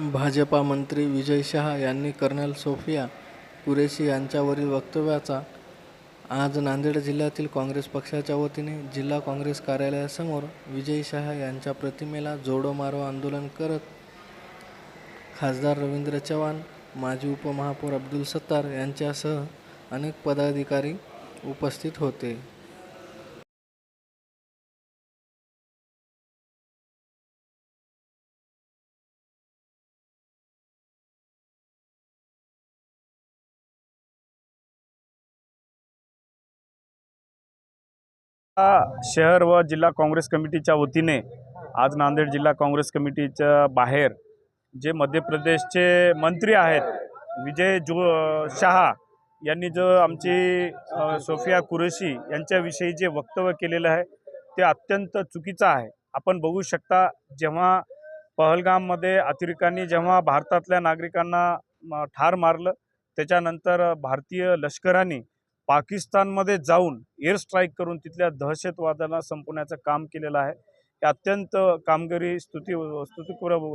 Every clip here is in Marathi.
भाजपा मंत्री विजय शहा यांनी कर्नल सोफिया कुरेशी यांच्यावरील वक्तव्याचा आज नांदेड जिल्ह्यातील काँग्रेस पक्षाच्या वतीने जिल्हा काँग्रेस कार्यालयासमोर विजय शहा यांच्या प्रतिमेला जोडो मारो आंदोलन करत खासदार रवींद्र चव्हाण माजी उपमहापौर अब्दुल सत्तार यांच्यासह अनेक पदाधिकारी उपस्थित होते. शहर व जिल्हा काँग्रेस कमिटीच्या वतीने आज नांदेड जिल्हा काँग्रेस कमिटीच्या बाहेर जे मध्य प्रदेशचे मंत्री आहेत विजय जो शहा यांनी जो आमची सोफिया कुरेशी यांच्याविषयी जे वक्तव्य केलेलं आहे ते अत्यंत चुकीचं आहे. आपण बघू शकता जेव्हा पहलगाममध्ये अतिरेकांनी जेव्हा भारतातल्या नागरिकांना म, ठार मारलं त्याच्यानंतर भारतीय लष्कराने पाकिस्तानमध्ये जाऊन एअर स्ट्राईक करून तिथल्या दहशतवादाला संपवण्याचं काम केलेलं आहे. हे अत्यंत कामगिरी स्तुती स्तुतीपूर्व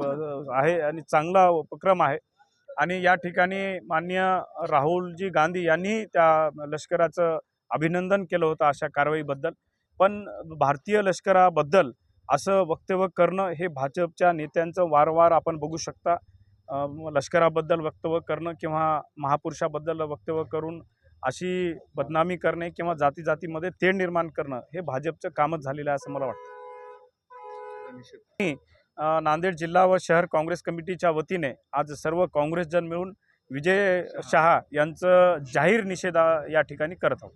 आहे आणि चांगला उपक्रम आहे. आणि या ठिकाणी माननीय राहुलजी गांधी यांनी त्या लष्कराचं अभिनंदन केलं होतं अशा कारवाईबद्दल. पण भारतीय लष्कराबद्दल असं वक्तव्य करणं हे भाजपच्या नेत्यांचं वारंवार आपण बघू शकता. लष्कराबद्दल वक्तव्य करणं किंवा महापुरुषाबद्दल वक्तव्य करून अशी बदनामी करणे किंवा जाती जातीमध्ये तेढ निर्माण करणं हे भाजपचं कामच झालेलं आहे असं मला वाटतं. नांदेड जिल्हा व शहर काँग्रेस कमिटीच्या वतीने आज सर्व काँग्रेसजन मिळून विजय शहा यांचं जाहीर निषेध या ठिकाणी करत आहोत.